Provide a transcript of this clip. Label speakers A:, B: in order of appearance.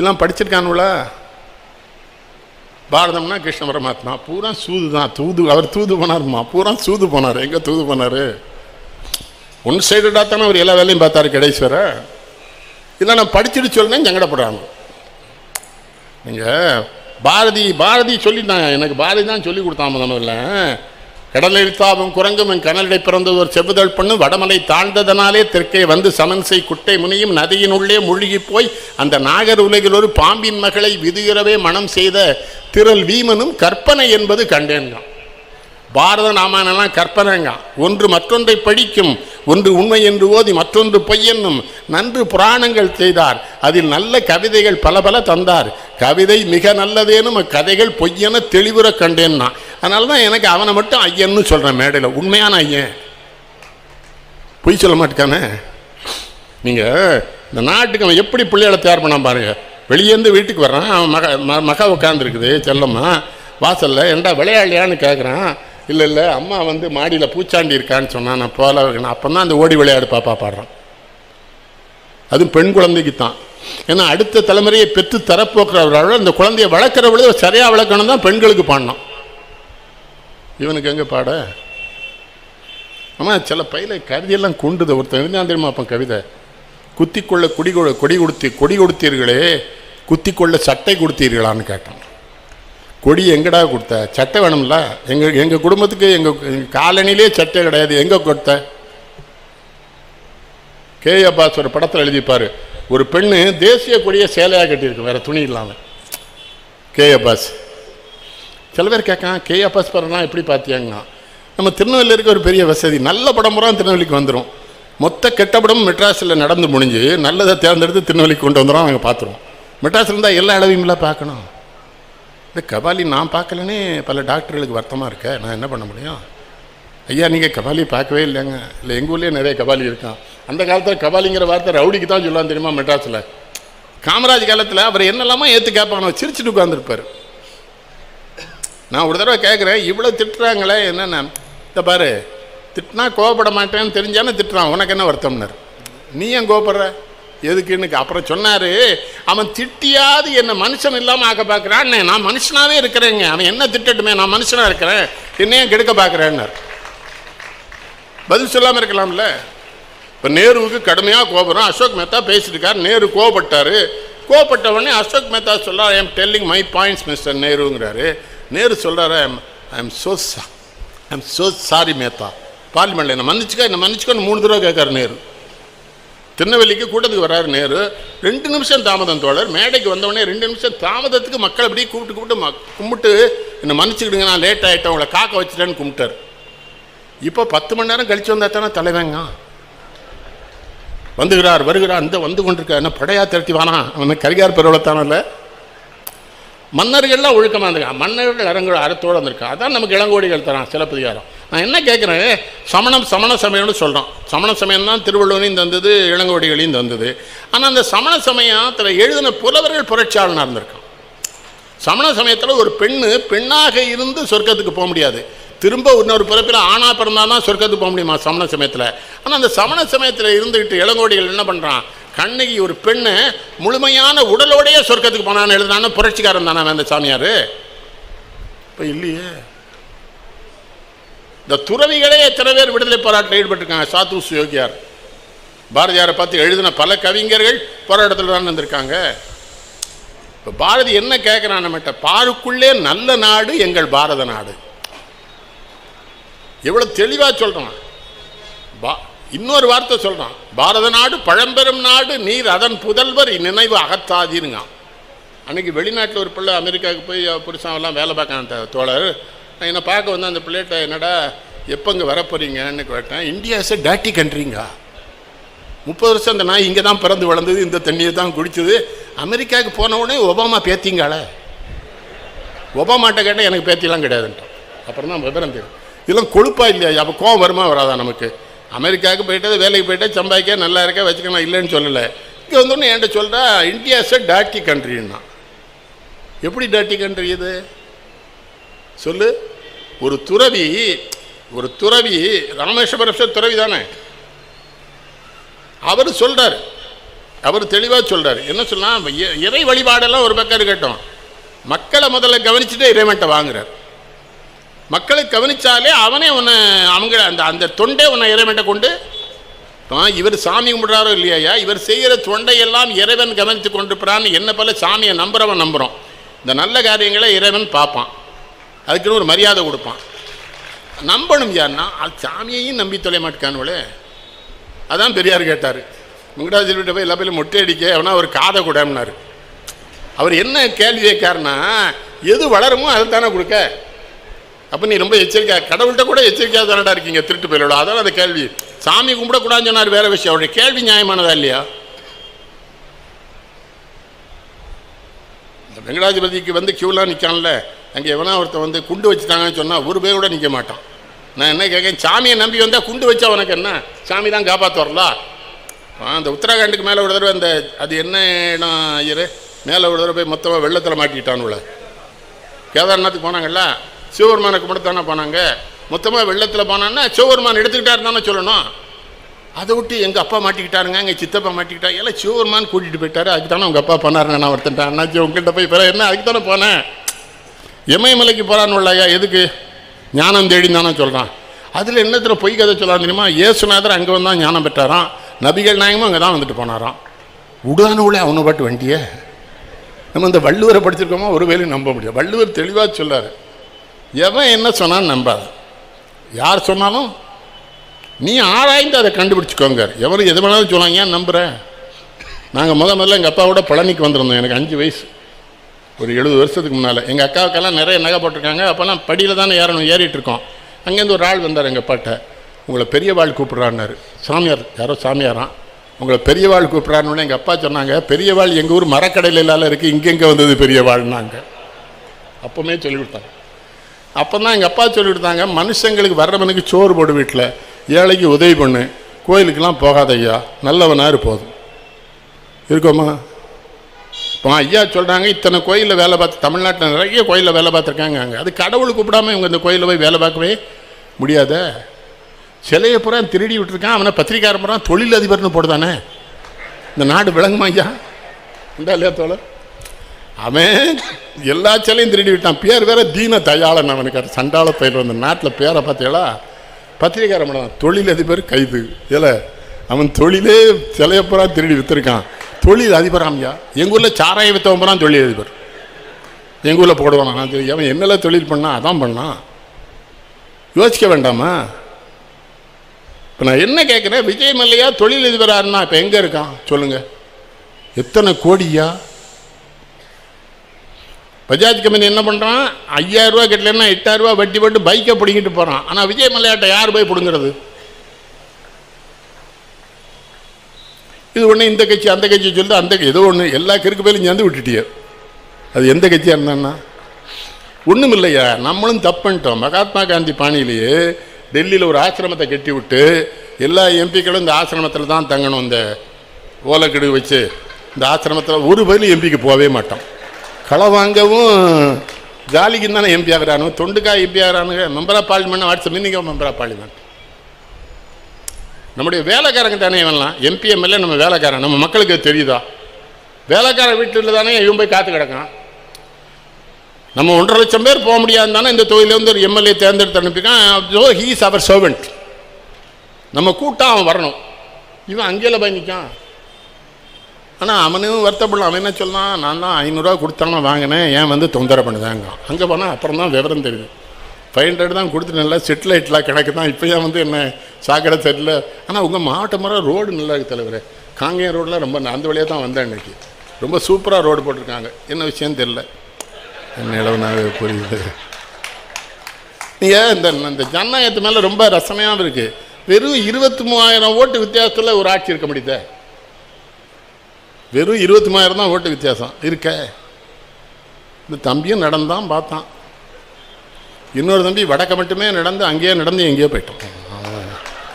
A: எல்லாம் படிச்சிருக்கானுல பாரதம்னா கிருஷ்ண பரமாத்மா. பூரா சூது தான். தூது அவர் தூது போனார்மா? பூரா சூது போனார். எங்கே தூது போனார்? ஒன் சைடடாக தானே அவர் எல்லா வேலையும் பார்த்தாரு கடைஸ்வர. இல்லை நான் படிச்சுட்டு சொல்லுனேன் சங்கடப்படுறாங்க. நீங்கள் பாரதி பாரதி சொல்லிட்டாங்க. எனக்கு பாரதி தான் சொல்லி கொடுத்தான் முதல்ல. கடலில் தாவும் குரங்கும் என் கனலிடை பிறந்தது ஒரு செவ்வுதல் பண்ணும். வடமலை தாழ்ந்ததனாலே தெற்கே வந்து சமன்சை குட்டை முனியும் நதியின் உள்ளே மூழ்கி போய் அந்த நாகர் உலகில் ஒரு பாம்பின் மகளை விதுகிறவே மனம் செய்த திரள் வீமனும் கற்பனை என்பது கண்டேன்கான் பாரத ராமாயணம்லாம் கற்பனைங்க. ஒன்று மற்றொன்றை படிக்கும் ஒன்று உண்மை என்று ஓதி மற்றொன்று பொய் என்னும் நன்று புராணங்கள் செய்தார். அதில் நல்ல கவிதைகள் பல பல தந்தார். கவிதை மிக நல்லதேனும் கதைகள் பொய்யென தெளிவுற கண்டேன்னா. அதனால தான் எனக்கு அவனை மட்டும் ஐயன்னு சொல்கிறேன் மேடையில். உண்மையான ஐயன். பொய் சொல்ல மாட்டேக்கானே? நீங்கள் இந்த நாட்டுக்கு அவன் எப்படி பிள்ளைகளை தயார் பண்ணான் பாருங்கள் வெளியேருந்து வீட்டுக்கு வர்றான். அவன் மக ம- மக உட்காந்துருக்குது செல்லம்மா வாசலில் ஏன்டா விளையாடலையான்னு கேட்குறான் இல்லை இல்லை அம்மா வந்து மாடியில் பூச்சாண்டி இருக்கான்னு சொன்னான். நான் போல அப்போ தான் அந்த ஓடி விளையாடு பாப்பா பாடுறான். அதுவும் பெண் குழந்தைக்கு தான் ஏன்னா அடுத்த தலைமுறையை பெற்று தரப்போக்குறவர்களோட அந்த குழந்தையை வளர்க்குற பொழுது சரியாக வளர்க்கணும் தான் பெண்களுக்கு பாடணும் இவனுக்கு எங்கே பாட? ஆமாம் சில பையில கவிதையெல்லாம் கொண்டுது. ஒருத்தன் இருந்தான் தெரியுமா அப்போ கவிதை? குத்திக்கொள்ள கொடி கொடி கொடுத்தி கொடி கொடுத்தீர்களே குத்திக்கொள்ள சட்டை கொடுத்தீர்களான்னு கேட்டான். கொடி எங்கடா கொடுத்த? சட்டை வேணும்ல. எங்கள் எங்கள் குடும்பத்துக்கு எங்கள் காலனிலே சட்டை கிடையாது. எங்கே கொடுத்த? கே. அப்பாஸ் ஒரு படத்தில் எழுதிப்பார். ஒரு பெண்ணு தேசிய கொடியை சேலையாக கட்டியிருக்கு. வேறு துணி இல்லாமல் கே. அப்பாஸ் சில பேர் கேட்கான் கே. அப்பாஸ் படம்லாம் எப்படி பார்த்தியாங்கண்ணா நம்ம திருநெல்வேலியில் இருக்க ஒரு பெரிய வசதி. நல்ல படம் பூரா திருநெல்வேலிக்கு வந்துடும் மொத்த கெட்ட படம் மெட்ராஸில் நடந்து முடிஞ்சு நல்லதை தேர்ந்தெடுத்து திருநெல்வேலிக்கு கொண்டு வந்துடும் நாங்கள் பார்த்துருவோம் மெட்ராஸில் இருந்தால் எல்லா அளவையும்லாம் பார்க்கணும் இந்த கபாலி நான் பார்க்கலனே பல டாக்டர்களுக்கு வருத்தமாக இருக்க. நான் என்ன பண்ண முடியும்? ஐயா நீங்கள் கபாலி பார்க்கவே இல்லைங்க. இல்லை எங்கள் ஊர்லேயே நிறைய கபாலி இருக்கான். அந்த காலத்தில் கபாலிங்கிற வார்த்தை ரவுடிக்கு தான் சொல்லலாம் தெரியுமா மெட்ராஸில்? காமராஜ் காலத்தில் அவர் என்னெல்லாமோ ஏற்று கேட்பாங்க சிரிச்சுட்டு உட்காந்துருப்பார் நான் ஒரு தடவை கேட்குறேன் இவ்வளோ திட்டுறாங்களே என்னென்ன? இந்த பாரு திட்டினா கோவப்பட மாட்டேன்னு தெரிஞ்சானே திட்டுறான். உனக்கு என்ன வருத்தம்னார்? நீ ஏன் கோவப்படுற? எதுக்குன்னு அப்புறம் சொன்னார் அவன் திட்டியாவது என்னை மனுஷன் இல்லாமல் ஆக்க பார்க்குறான் நான் மனுஷனாகவே இருக்கிறேங்க. அவன் என்ன திட்டட்டுமே நான் மனுஷனாக இருக்கிறேன். என்னையும் கெடுக்க பார்க்குறேன்னார். பதில் சொல்லாமல் இருக்கலாம்ல? இப்போ நேருவுக்கு கடுமையாக கோபுரம். அசோக் மேத்தா பேசியிருக்கார் இருக்கார் நேரு கோபப்பட்டார் கோபப்பட்டவொடனே அசோக் மேத்தா சொல்கிறார் I am telling my points mister நேருங்கிறாரு. Nehru சொல்கிறாரு I am so I am so sorry Mehta. பார்லிமெண்ட்டில் என்ன மன்னிச்சுக்க என்ன மன்னிச்சுக்கோன்னு மூணு தடவை கேட்காரு நேரு. திருநெல்வேலிக்கு கூட்டத்துக்கு வர்றாரு நேரு. ரெண்டு நிமிஷம் தாமதம் தோழர். மேடைக்கு வந்தவொடனே ரெண்டு நிமிஷம் தாமதத்துக்கு மக்கள் அப்படியே கூப்பிட்டு கூப்பிட்டு ம- கும்பிட்டு என்னை மன்னிச்சுக்கிடுங்க நான் லேட் ஆகிட்டேன் உங்களை காக்க வச்சுட்டேன்னு கும்பிட்டார். இப்போ பத்து மணி நேரம் கழிச்சு வந்தா தானே தலைவங்க? வந்துகிறார் வருகிறார் இந்த வந்து கொண்டிருக்க என்ன படையா திரட்டி வானா? அவன் கரிகார் பெருவளத்தானல்ல மன்னர்கள்லாம் ஒழுக்கமாக இருந்திருக்கான் மன்னர்கள் அரங்கு அறத்தோடு வந்திருக்கான் அதான் நமக்கு இளங்கோடிகள் தரான் சிலப்பதிகாரம். நான் என்ன கேட்குறேன்? சமணம் சமண சமயம்னு சொல்கிறோம் சமண சமயம் தான் திருவள்ளுவரையும் தந்தது இளங்கோடிகளையும் தந்தது. ஆனால் அந்த சமண சமயத்தில் எழுதின புலவர்கள் புரட்சியாளனாக இருந்திருக்கான். சமண சமயத்தில் ஒரு பெண்ணு பெண்ணாக இருந்து சொர்க்கத்துக்கு போக முடியாது. திரும்ப இன்னொரு பிறப்பில் ஆணாக பிறந்தால் தான் சொர்க்கத்துக்கு போக முடியுமா சமண சமயத்தில்? ஆனால் அந்த சமண சமயத்தில் இருந்துக்கிட்டு இளங்கோடிகள் என்ன பண்ணுறான் கண்ணகி ஒரு பெண்ணு முழுமையான உடலோடையே சொர்க்கத்துக்கு போனான்னு எழுதுனான்னு புரட்சிக்காரன் தானே அந்த சாமியார்? இப்போ இல்லையே. இந்த துறவிகளே எத்தனை பேர் விடுதலை போராட்டத்தில் ஈடுபட்டிருக்காங்க? சாத்துஸ் யோகியார். பாரதியாரை பார்த்து எழுதின பல கவிஞர்கள் போராட்டத்தில் தான் இருந்திருக்காங்க. இப்போ பாரதி என்ன கேட்குறான் நம்மகிட்ட? பாருக்குள்ளே நல்ல நாடு எங்கள் பாரத நாடு. எவ்வளோ தெளிவாக சொல்கிறான் பா இன்னொரு வார்த்தை சொல்கிறான் பாரத நாடு பழம்பெரும் நாடு நீர் அதன் புதல்வர் நினைவு அகத்தாதீருங்க அன்னைக்கு வெளிநாட்டில் ஒரு பிள்ளை அமெரிக்காவுக்கு போய் புருஷன் எல்லாம் வேலை பார்க்க அந்த தோழர். நான் என்னை பார்க்க வந்து அந்த பிள்ளைகிட்ட என்னடா எப்போ இங்கே வரப்போறீங்கன்னு கேட்டேன். இந்தியா இஸ் எ டேட்டி கண்ட்ரிங்க முப்பது வருஷம் அந்த நாய் இங்கே தான் பிறந்து வளர்ந்தது இந்த தண்ணியை தான் குடித்தது அமெரிக்காவுக்கு போன உடனே ஒபாமா பேத்திங்காளே ஒபாமாட்ட கேட்டால் எனக்கு பேத்திலாம் கிடையாதுன்ட்டோம் அப்புறம் தான் விவரம் தெரியும். இதெல்லாம் கொழுப்பா இல்லையா? அப்போ கோவம் வருமா வராதா நமக்கு? அமெரிக்காவுக்கு போயிட்டது வேலைக்கு போயிட்டே சம்பாதிக்க நல்லா இருக்க வச்சுக்கணும் இல்லைன்னு சொல்லலை. இங்கே வந்தோடனே என்கிட்ட சொல்கிறா இந்தியா இஸ் எ டாட்டி கண்ட்ரின்னா எப்படி டாட்டி கண்ட்ரி இது? சொல்லு. ஒரு துறவி ஒரு துறவி ராமேஸ்வரம் துறவி தானே? அவர் சொல்கிறார் அவர் தெளிவாக சொல்கிறார் என்ன சொல்லலாம் இ- இறை வழிபாடெல்லாம் ஒரு பக்கம் இருக்கட்டும். மக்களை முதல்ல கவனிச்சுட்டு இறைவன்ட்ட வாங்குறார். மக்களை கவனித்தாலே அவனே உன்னை அவங்க அந்த அந்த தொண்டை உன்னை இறைவன்ட்ட கொண்டு இவர் சாமி கும்பிட்றாரோ இல்லையா இவர் செய்கிற தொண்டையெல்லாம் இறைவன் கவனித்து கொண்டிருப்பான்னு என்ன போல சாமியை நம்புறவன் நம்புகிறோம் இந்த நல்ல காரியங்களை இறைவன் பார்ப்பான். அதுக்குன்னு ஒரு மரியாதை கொடுப்பான். நம்பணும் யாருன்னா அது சாமியையும் நம்பி தொலை மாட்டேக்கானுவலே அதான் பெரியார் கேட்டார். வெங்கடாஜலிட்ட போய் எல்லா பேரும் மொட்டை அடிக்க அவனா ஒரு காதை கூடம்னாரு. அவர் என்ன கேள்வி கேட்காருன்னா எது வளருமோ அதை தானே கொடுக்க. அப்போ நீ ரொம்ப எச்சரிக்கை கடவுள்கிட்ட கூட எச்சரிக்கையாக தானடா இருக்கீங்க திருட்டு போயிலோட அதான் அந்த கேள்வி. சாமி கும்பிடக்கூடாதுன்னு சொன்னார் வேற விஷயம். அவருடைய கேள்வி நியாயமானதா இல்லையா? இந்த வெங்கடாஜபதிக்கு வந்து கியூலாம் நிற்கான்ல அங்கே எவனா ஒருத்தன் வந்து குண்டு வச்சுட்டாங்கன்னு சொன்னால் ஒரு பேர் கூட நிற்க மாட்டான். நான் என்ன கேட்கேன் சாமியை நம்பி வந்தால் குண்டு வச்சா உனக்கு என்ன? சாமி தான் காப்பாற்ற அந்த உத்தராகண்டுக்கு மேலே ஒரு தடவை அந்த அது என்ன இடம் ஐயரு மேலே ஒரு தடவை போய் மொத்தமாக வெள்ளத்தில் மாட்டிக்கிட்டானுல கேதார்நாத்துக்கு போனாங்கல்ல? சிவபெருமானை கும்பிட தானே போனாங்க? மொத்தமாக வெள்ளத்தில் போனான்னா சிவபெருமான் எடுத்துக்கிட்டாரு தானே சொல்லணும். அதை விட்டு எங்கள் அப்பா மாட்டிக்கிட்டாருங்க எங்கள் சித்தப்பா மாட்டிக்கிட்டா எல்லாம் சிவபெருமான் கூட்டிகிட்டு போயிட்டாரு. அதுக்கு தானே உங்கள் அப்பா பண்ணாருங்க நான் ஒருத்தன்ட்டேன் அண்ணாச்சி உங்கள்கிட்ட போய் பிற என்ன? அதுக்கு தானே போனேன். இமயமலைக்கு போகிறான்னு ஐயா எதுக்கு? ஞானம் தேடி தானே சொல்கிறான் அதில் என்னத்தில் பொய் கதை சொல்லலாம் தெரியுமா? இயேசுநாதர் அங்கே வந்தால் ஞானம் பெற்றாராம். நபிகள் நாயகமும் அங்கே தான் வந்துட்டு போனாராம். உடானவுளே அவனை பாட்டு வண்டியே. நம்ம இந்த வள்ளுவரை படிச்சிருக்கோமா ஒரு வேலையும் நம்ப முடியாது வள்ளுவர் தெளிவாக சொல்லார். எவன் என்ன சொன்னான்னு நம்பாது. யார் சொன்னாலும் நீ ஆராய்ந்து அதை கண்டுபிடிச்சிக்கோங்க எவரும் எது வேணாலும் சொன்னாங்க ஏன் நம்புகிறேன் நாங்கள் முத முதல்ல எங்கள் அப்பாவோட பழனிக்கு வந்திருந்தோம் எனக்கு அஞ்சு வயசு. ஒரு எழுபது வருஷத்துக்கு முன்னால். எங்கள் அக்காவுக்கெல்லாம் நிறைய நகை போட்டிருக்காங்க. அப்போல்லாம் படியில் தானே ஏறணும் ஏறிட்டுருக்கோம். அங்கேருந்து ஒரு ஆள் வந்தார் எங்கள் பாட்டை உங்களை பெரியவாள் கூப்பிட்றான்னாரு. சாமியார் யாரோ சாமியாராம் உங்களை பெரியவாள் கூப்பிட்றான்னு எங்கள் அப்பா சொன்னாங்க. பெரியவாள் எங்கள் ஊர் மரக்கடையில் இல்லாத இருக்குது இங்கெங்கே வந்தது பெரியவாள்னாங்க அப்போமே சொல்லி கொடுத்தாங்க. அப்போ தான் எங்கள் அப்பா சொல்லி கொடுத்தாங்க மனுஷங்களுக்கு வர்றவனுக்கு சோறு போடு வீட்டில் ஏழைக்கு உதவி பண்ணு. கோயிலுக்கெல்லாம் போகாதையா நல்லவனாக இருப்போதும் போதும் இருக்கோமா இப்போ ஐயா சொல்கிறாங்க இத்தனை கோயிலில் வேலை பார்த்து தமிழ்நாட்டில் நிறைய கோயிலில் வேலை பார்த்துருக்காங்க அங்கே. அது கடவுள் கூப்பிடாம இவங்க இந்த கோயிலில் போய் வேலை பார்க்கவே முடியாத. சிலையை பூரா திருடி விட்டுருக்கான் அவனை பத்திரிக்காரன் பூரா தொழிலதிபர்னு போடுதானே? இந்த நாடு விளங்குமா ஐயா? உண்டா இல்லையா தோழர்? அவன் எல்லா சிலையும் திருடி விட்டான். பேர் வேற தீன தயாளன் அவனுக்கு. சண்டாள பயிர். வந்த நாட்டில் பேரை பார்த்தீங்களா பத்திரிக்காரன் தொழில் தொழிலதிபர் கைது. இல்லை அவன் தொழிலே சிலையை பூரா திருடி விற்றுருக்கான் தொழில் அதிபராம்யா எங்கள் ஊரில் சாராய வித்தவன் தொழில் அதிபர். எங்கள் ஊரில் போடுவான் நான் தெரியும் அவன் என்னெல்லாம் தொழில் பண்ணான் அதான் பண்ணான். யோசிக்க வேண்டாமா? இப்போ நான் என்ன கேட்குறேன் விஜய் மல்லையா தொழில் அதிபராருன்னா இப்போ எங்கே இருக்கான்? சொல்லுங்கள் எத்தனை கோடியா பஜாஜ் கம்பெனி என்ன பண்ணுறான் ஐயாயிரரூவா கட்டலன்னா எட்டாயிரம் வட்டி போட்டு பைக்கை பிடிங்கிட்டு போகிறான் ஆனால் விஜய் மல்லையாட்ட யார் போய் பிடுங்கிறது? இது ஒன்று இந்த கட்சி அந்த கட்சி சொல்லிட்டு அந்த ஏதோ ஒன்று எல்லா கிறுக்கு பேரும் சேர்ந்து விட்டுட்டியே. அது எந்த கட்சியாக இருந்தான்னா? ஒன்றும் இல்லையா நம்மளும் தப்பு பண்ணிட்டோம். மகாத்மா காந்தி பாணியிலேயே டெல்லியில் ஒரு ஆசிரமத்தை கட்டி விட்டு எல்லா எம்பிக்களும் இந்த ஆசிரமத்தில் தான் தங்கணும். இந்த ஓலைக்கெடு வச்சு இந்த ஆசிரமத்தில் ஒரு பதிலும் எம்பிக்கு போகவே மாட்டோம். களை வாங்கவும் ஜாலிக்கு தானே எம்பி ஆகிறானு தொண்டுக்கா MP ஆகிறானுங்க. Member of parliament what's up இன்னைக்கு மெம்பர் ஆஃப் பார்லிமெண்ட் நம்முடைய வேலைக்காரங்க தானே இவன்லாம்? எம்பி எம்எல்ஏ நம்ம வேலைக்காரன். நம்ம மக்களுக்கு தெரியுதா? வேலைக்கார வீட்டில் தானே இவன் போய் காத்து கிடக்கான்? நம்ம ஒன்றரை லட்சம் பேர் போக முடியாது தானே இந்த தொகுதியிலேருந்து ஒரு எம்எல்ஏ தேர்ந்தெடுத்து அனுப்பிக்கான் ஸோ ஹீஸ் அவர் சர்வெண்ட் நம்ம கூட்டம் அவன் வரணும். இவன் அங்கேயில் போய் நிற்கான். ஆனால் அவனும் வருத்தப்படலாம் அவன் என்ன சொல்லலாம் நான் தான் ஐநூறுரூவா கொடுத்தானே வாங்கினேன். ஏன் வந்து தொந்தரவு பண்ணுதாங்க அங்கே போனால் அப்புறம் தான் விவரம் தெரியுது. ஃபைவ் ஹண்ட்ரட் தான் கொடுத்து நல்லா செட்டிலைட்லாம் கிடக்கு தான் இப்போ வந்து என்ன சாக்கடை தெரியல. ஆனால் உங்கள் மாவட்டம் முறை ரோடு நல்லா இருக்குது தலைவர். காங்கேயம் ரோடெலாம் ரொம்ப அந்த வழியாக தான் வந்தேன் இன்னைக்கு. ரொம்ப சூப்பராக ரோடு போட்டிருக்காங்க. என்ன விஷயம் தெரில என்ன இளவனாக புரியுது. நீங்கள் இந்த இந்த ஜனநாயகத்து மேலே ரொம்ப ரசனையாகவும் இருக்குது வெறும் இருபத்தி மூவாயிரம் ஓட்டு வித்தியாசத்தில் ஒரு ஆட்சி இருக்க முடியுதே? வெறும் இருபத்தி மூவாயிரம் தான் ஓட்டு வித்தியாசம். இருக்க. இந்த தம்பியும் நடந்தான் பார்த்தான். இன்னொரு தம்பி வடக்க மட்டுமே நடந்து அங்கேயே நடந்து எங்கேயோ போயிட்டோம்